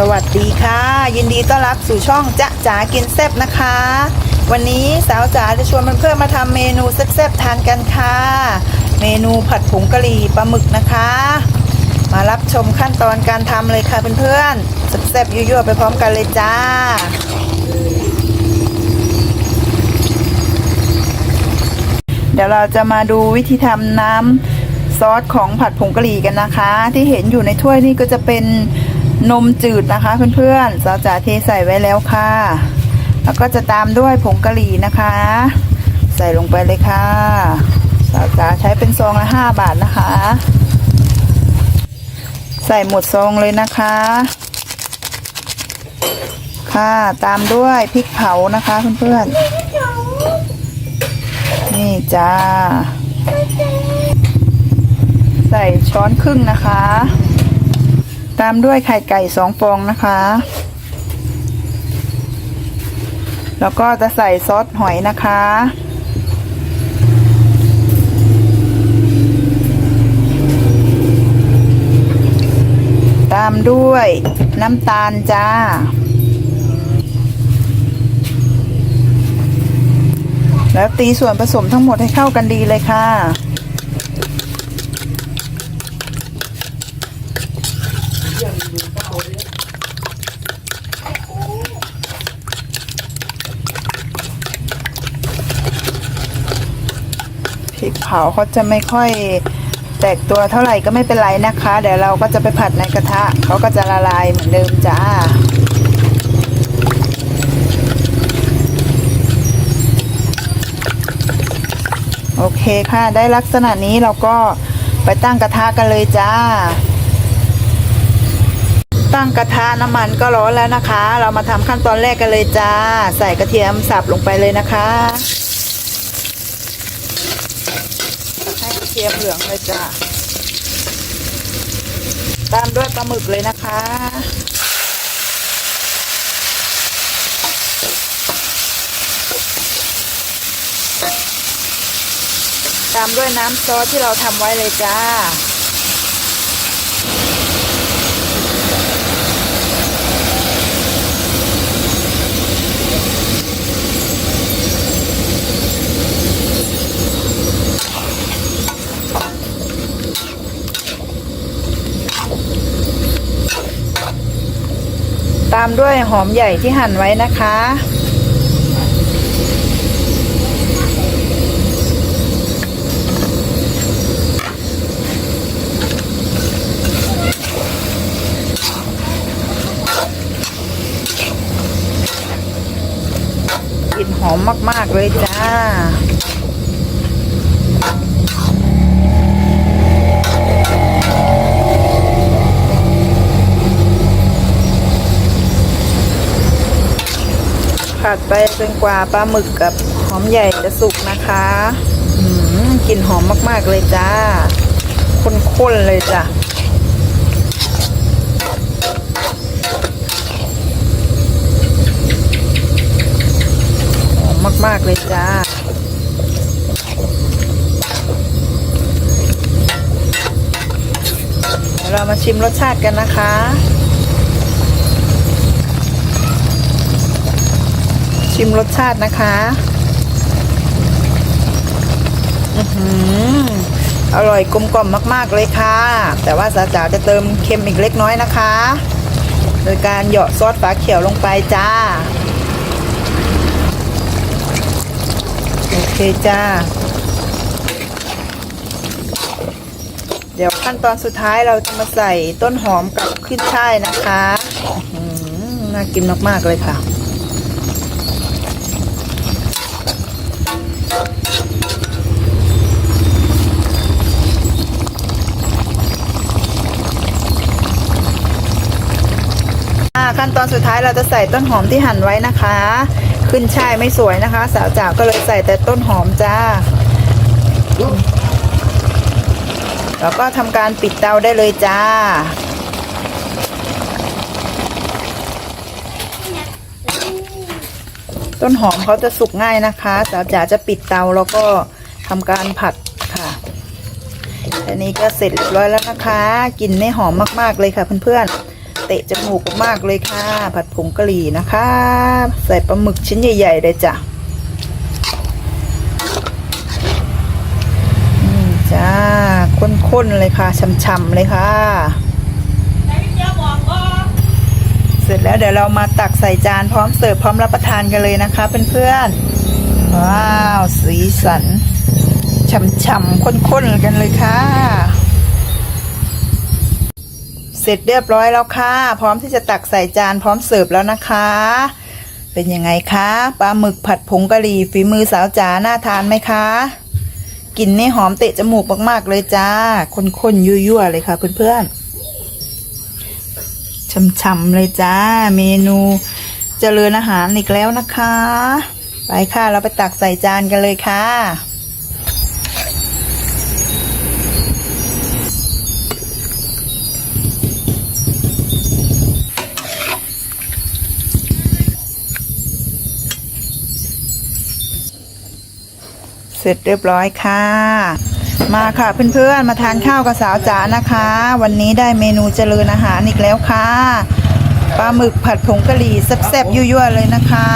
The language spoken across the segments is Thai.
สวัสดีค่ะ ยินดีต้อนรับสู่ช่องจ๊ะจ๋ากินแซ่บนะคะ วันนี้สาวจ๋าจะชวนเพื่อนๆมาทำเมนูแซ่บๆทานกันค่ะ เมนูผัดผงกะหรี่ปลาหมึกนะคะ มารับชมขั้นตอนการทำเลยค่ะเพื่อนๆแซ่บๆยั่วๆไปพร้อมกันเลยจ้าเดี๋ยวเราจะมาดูวิธีทำน้ำซอสของผัดผงกะหรี่กันนะคะ ที่เห็นอยู่ในถ้วยนี่ก็จะเป็น นมจืดนะคะเพื่อนๆสาวจ๋าเทใส่ไว้แล้วค่ะ แล้วก็จะตามด้วยผงกะหรี่นะคะ ใส่ลงไปเลยค่ะสาวจ๋าใช้เป็นซองละห้าบาทนะคะ ใส่หมดซองเลยนะคะ ค่ะตามด้วยพริกเผานะคะเพื่อนๆนี่จ้า ใส่ช้อนครึ่งนะคะ ตามด้วยไข่ไก่สองฟองนะคะ แล้วก็จะใส่ซอสหอยนะคะ ตามด้วยน้ำตาลจ้า แล้วตีส่วนผสมทั้งหมดให้เข้ากันดีเลยค่ะาเขาจะไม่ค่อยแตกตัวเท่าไหร่ก็ไม่เป็นไรนะคะ เดี๋ยวเราก็จะไปผัดในกระทะเขาก็จะละลายเหมือนเดิมจ้าโอเคค่ะ ได้ลักษณะนี้เราก็ไปตั้งกระทะกันเลยจ้า ตั้งกระทะน้ำมันก็ร้อนแล้วนะคะ เรามาทำขั้นตอนแรกกันเลยจ้า ใส่กระเทียมสับลงไปเลยนะคะ ให้กระเทียมเหลืองเลยจ้าตามด้วยปลาหมึกเลยนะคะตามด้วยน้ำซอสที่เราทำไว้เลยจ้า ตามด้วยหอมใหญ่ที่หั่นไว้นะคะ กลิ่นหอมมาก ๆ เลยจ้า ดไปจนกว่าปลาหมึกกับหอมใหญ่จะสุกนะคะกลิ่นหอมมาก ๆ เลยจ้าข้นๆเลยจ้ะหอมมาก ๆ เลยจ้าเรามาชิมรสชาติกันนะคะ ชิมรสชาตินะคะอือหืออร่อยกลมกล่อมมาก ๆ เลยค่ะ แต่ว่าสาจ๋าจะเติมเค็มอีกเล็กน้อยนะคะ โดยการเหยาะซอสฝาเขียวลงไปจ้า โอเคจ้า เดี๋ยวขั้นตอนสุดท้ายเราจะมาใส่ต้นหอมกับขึ้นช่ายนะคะ น่ากินมาก ๆ เลยค่ะ ขั้นตอนสุดท้ายเราจะใส่ต้นหอมที่หั่นไว้นะคะ ขึ้นช่ายไม่สวยนะคะ สาวจ๋าก็เลยใส่แต่ต้นหอมจ้า แล้วก็ทำการปิดเตาได้เลยจ้า ต้นหอมเขาจะสุกง่ายนะคะ สาวจ๋าจะปิดเตาแล้วก็ทำการผัดค่ะอันนี้ก็เสร็จเรียบร้อยแล้วนะคะกลิ่นไม่หอมมาก ๆ เลยค่ะเพื่อนๆ เตะจมูกมากเลยค่ะ ผัดผงกะหรี่นะคะ ใส่ปลาหมึกชิ้นใหญ่ๆเลยจ้ะนี่จ้าข้นๆเลยค่ะช่ำๆเลยค่ะเสร็จแล้วเดี๋ยวเรามาตักใส่จานพร้อมเสิร์ฟพร้อมรับประทานกันเลยนะคะเพื่อนๆว้าว สีสันฉ่ำๆข้นๆกันเลยค่ะ เสร็จเรียบร้อยแล้วค่ะ พร้อมที่จะตักใส่จานพร้อมเสิร์ฟแล้วนะคะ เป็นยังไงคะปลาหมึกผัดผงกะหรี่ฝีมือสาวจ๋าน่าทานไหมคะกลิ่นนี่หอมเตะจมูกมากๆเลยจ้าข้นๆยั่วๆเลยค่ะเพื่อนๆช่ำๆเลยจ้า เมนูเจริญอาหารอีกแล้วนะคะ ไปค่ะ เราไปตักใส่จานกันเลยค่ะ เสร็จเรียบร้อยค่ะ มาค่ะเพื่อนๆ มาทานข้าวกับสาวจ๋านะคะ วันนี้ได้เมนูเจริญอาหารอีกแล้วค่ะปลาหมึกผัดผงกะหรี่แซ่บๆยั่วๆเลยนะคะ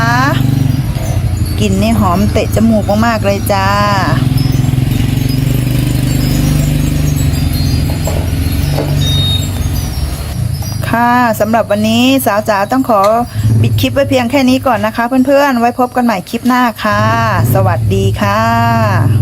กลิ่นนี่หอมเตะจมูกมากๆเลยจ้า ค่ะสำหรับวันนี้สาวจ๋าต้องขอปิดคลิปไว้เพียงแค่นี้ก่อนนะคะ เพื่อนๆ ไว้พบกันใหม่คลิปหน้าค่ะ สวัสดีค่ะ